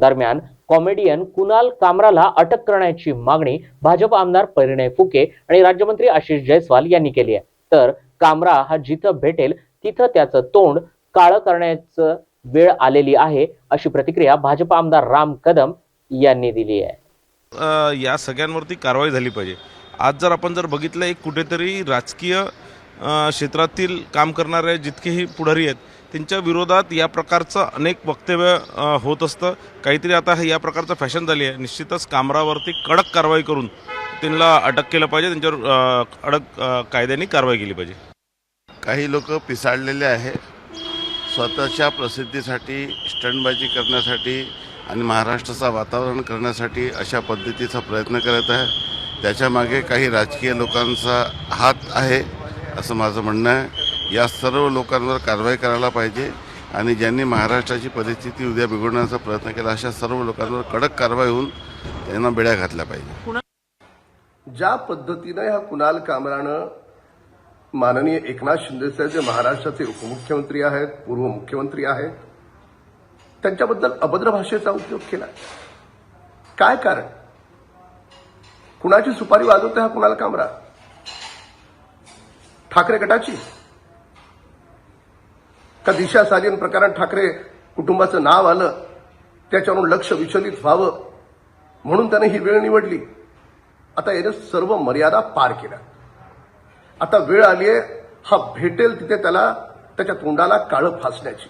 दरम्यान कॉमेडियन कुणाल कामराला अटक करण्याची मागणी भाजप आमदार परिणय फुके आणि राज्यमंत्री आशिष जयस्वाल यांनी केली आहे. तर कामरा हा जिथं भेटेल तिथं त्याचं तोंड काळं करण्याचं वेळ आलेली आहे अशी प्रतिक्रिया भाजप आमदार राम कदम यांनी दिली आहे. या सगळ्यांवरती कारवाई झाली पाहिजे. आज जर आपण जर बघितलं एक कुठेतरी राजकीय क्षेत्रातील काम करणारे जितकेही पुढारी आहेत त्यांच्या विरोधात या प्रकारचं अनेक वक्तव्य होत असतं. काहीतरी आता या प्रकारचं फॅशन झाली आहे. निश्चितच कामरावरती कडक कारवाई करून त्यांना अटक केलं पाहिजे. त्यांच्यावर अडक कायद्याने कारवाई केली पाहिजे. काही लोक पिसाळलेले आहे स्वतःच्या प्रसिद्धीसाठी स्टंटबाजी करण्यासाठी आणि महाराष्ट्राचं वातावरण करण्यासाठी अशा पद्धतीचा प्रयत्न करत आहे त्याच्यामागे काही राजकीय लोकांचा हात आहे. असं माझं म्हणणं आहे. या सर्व लोकांवर कारवाई करायला पाहिजे आणि ज्यांनी महाराष्ट्राची परिस्थिती उद्या बिघडण्याचा प्रयत्न केला अशा सर्व लोकांवर कडक कारवाई होऊन त्यांना बेड्या घातल्या पाहिजे. ज्या पद्धतीनं ह्या कुणाल कामरानं माननीय एकनाथ शिंदे साहेब जे महाराष्ट्राचे उपमुख्यमंत्री आहेत पूर्व मुख्यमंत्री आहेत त्यांच्याबद्दल अभद्र भाषेचा उपयोग केला. काय कारण? कुणाची सुपारी वाजवते हा कुणाल कामरा? ठाकरे गटाची? का दिशा सालीन प्रकरण ठाकरे कुटुंबाचं नाव आलं त्याच्यावरून लक्ष विचलित व्हावं म्हणून त्याने ही वेळ निवडली? आता याने सर्व मर्यादा पार केल्या. आता वेळ आली आहे हा भेटेल तिथे त्याला त्याच्या तोंडाला काळं फासण्याची.